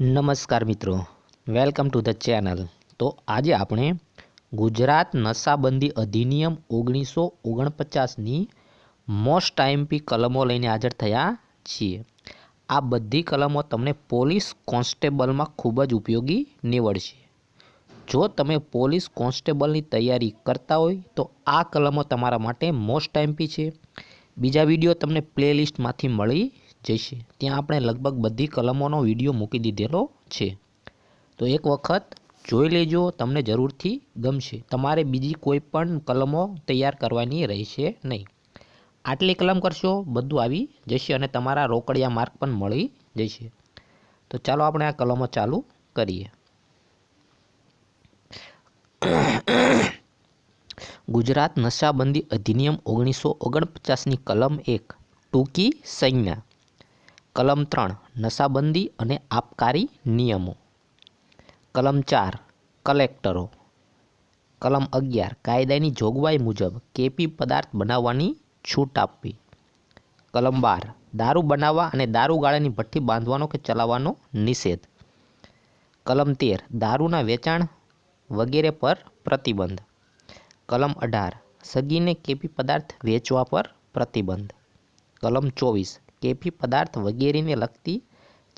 નમસ્કાર મિત્રો. Welcome to the channel. તો આજે આપણે ગુજરાત નશાબંધી અધિનિયમ ઓગણીસો ઓગણપચાસની મોસ્ટ ટાઈમપી કલમો લઈને હાજર થયા છીએ. આ બધી કલમો તમને પોલીસ કોન્સ્ટેબલમાં ખૂબ જ ઉપયોગી નીવડશે. જો તમે પોલીસ કોન્સ્ટેબલની તૈયારી કરતા હોય, તો આ કલમો તમારા માટે મોસ્ટ ટાઈમપી છે. બીજા વીડિયો તમને પ્લેલિસ્ટમાંથી મળી જશે ત્યાં આપણે લગભગ બધી કલમોનો વીડિયો મૂકી દીધેલો છે. તો એક વખત જોઈ લેજો, તમને જરૂરથી ગમશે. તમારે બીજી કોઈ પણ કલમો તૈયાર કરવાની રહેશે નહીં. આટલી કલમ કરશો, બધું આવી જશે અને તમારા રોકડિયા માર્ક પણ મળી જશે. તો ચાલો આપણે આ કલમો ચાલુ કરીએ. ગુજરાત નશાબંધી અધિનિયમ ઓગણીસો ઓગણપચાસની કલમ એક, ટૂંકી સંજ્ઞા. કલમ ત્રણ, નશાબંધી અને આબકારી નિયમો. કલમ ચાર, કલેક્ટરો. કલમ અગિયાર, કાયદાની જોગવાઈ મુજબ કેપી પદાર્થ બનાવવાની છૂટ આપવી. કલમ બાર, દારૂ બનાવવા અને દારૂગાળાની ભઠ્ઠી બાંધવાનો કે ચલાવવાનો નિષેધ. કલમ તેર, દારૂના વેચાણ વગેરે પર પ્રતિબંધ. કલમ અઢાર, સગીને કેપી પદાર્થ વેચવા પર પ્રતિબંધ. કલમ ચોવીસ કેફી પદાર્થ વગેરેને લગતી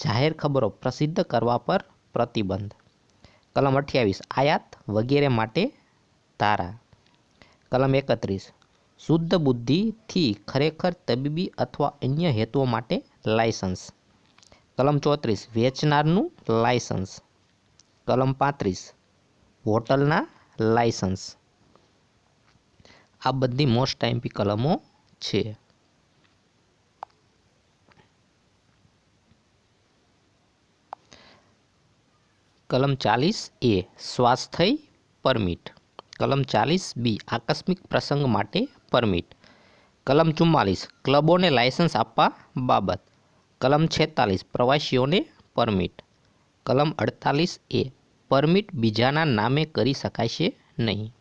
જાહેર ખબરો પ્રસિદ્ધ કરવા પર પ્રતિબંધ. કલમ અઠ્યાવીસ, આયાત વગેરે માટે ધારા કલમ એકત્રીસ, શુદ્ધ બુદ્ધિથી ખરેખર તબીબી અથવા અન્ય હેતુઓ માટે લાયસન્સ. કલમ ચોત્રીસ, વેચનારનું લાયસન્સ. કલમ પાંત્રીસ, હોટલના લાયસન્સ. આ બધી મોસ્ટ આઈમ્પી કલમો છે. કલમ ચાલીસ એ સ્વાસ્થ્ય પરમિટ. કલમ ચાલીસ બી આકસ્મિક પ્રસંગ માટે પરમિટ. કલમ ચુમ્માલીસ ક્લબોને લાયસન્સ આપવા બાબત. કલમ છેતાલીસ પ્રવાસીઓને પરમિટ. કલમ અડતાલીસ એ પરમિટ બીજાના નામે કરી શકાશે નહીં.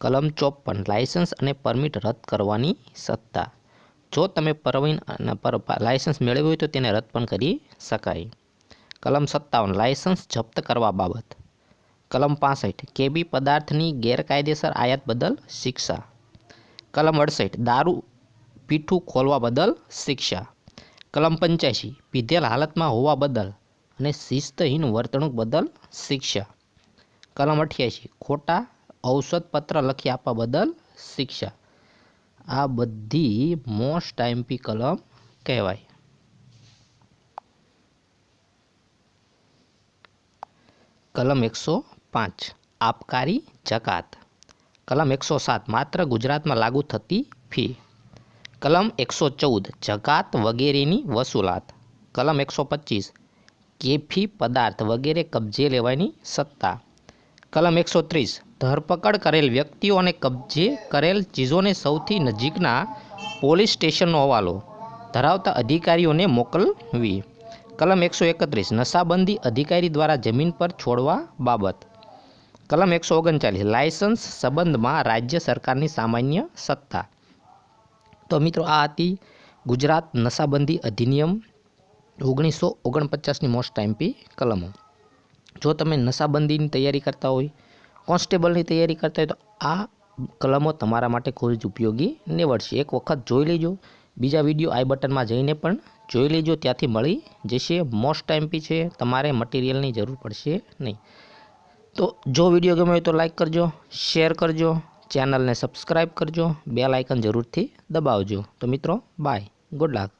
કલમ ચોપન લાયસન્સ અને પરમિટ રદ કરવાની સત્તા. જો તમે પરવીન લાયસન્સ મેળવ્યું હોય તો તેને રદ પણ કરી શકાય. કલમ સત્તાવન, લાયસન્સ જપ્ત કરવા બાબત. કલમ પાસઠ, કેબી પદાર્થની ગેરકાયદેસર આયાત બદલ શિક્ષા. કલમ અડસઠ, દારૂ પીઠું ખોલવા બદલ શિક્ષા. કલમ પંચ્યાસી, પીધેલ હાલતમાં હોવા બદલ અને શિસ્તહીન વર્તણૂક બદલ શિક્ષા. કલમ અઠ્યાસી, ખોટા ઔષધ પત્ર લખી આપવા બદલ શિક્ષા. આ બધી મોસ્ટ આઈમ્પી કલમ કહેવાય. કલમ એકસો પાંચ આબકારી જકાત. કલમ એકસો સાત, માત્ર ગુજરાતમાં લાગુ થતી ફી. કલમ એકસો ચૌદ, જકાત વગેરેની વસૂલાત. કલમ એકસો પચીસ, કેફી પદાર્થ વગેરે કબજે લેવાની સત્તા. કલમ એકસો ત્રીસ, ધરપકડ કરેલ વ્યક્તિઓ અને કબજે કરેલ ચીજોને સૌથી નજીકના પોલીસ સ્ટેશનનો હવાલો. ધરાવતા અધિકારીઓને મોકલવી. કલમ એકસો એકત્રીસ, નશાબંધી અધિકારી દ્વારા જમીન પર છોડવા બાબત. કલમ એકસો ઓગણચાલીસ, લાયસન્સ સંબંધમાં રાજ્ય સરકારની સામાન્ય સત્તા. તો મિત્રો, આ હતી ગુજરાત નશાબંધી અધિનિયમ ઓગણીસો ઓગણપચાસની મોસ્ટ ટાઈમપી કલમો. જો તમે નશાબંધીની તૈયારી કરતા હોય, કોન્સ્ટેબલની તૈયારી કરતા હોય, તો આ કલમો તમારા માટે ખૂબ જ ઉપયોગી નીવડશે. એક વખત જોઈ લેજો. બીજા વીડિયો આઈ બટનમાં જઈને પણ જોઈ લેજો, ત્યાંથી મળી જશે. મોસ્ટ ટાઈમપી છે, તમારે મટીરિયલની જરૂર પડશે નહીં. તો જો વીડિયો ગમે તો લાઇક કરજો શેર કરજો ચેનલને સબસ્ક્રાઈબ કરજો બેલ આઇકન જરૂરથી દબાવજો. તો મિત્રો બાય ગુડ લક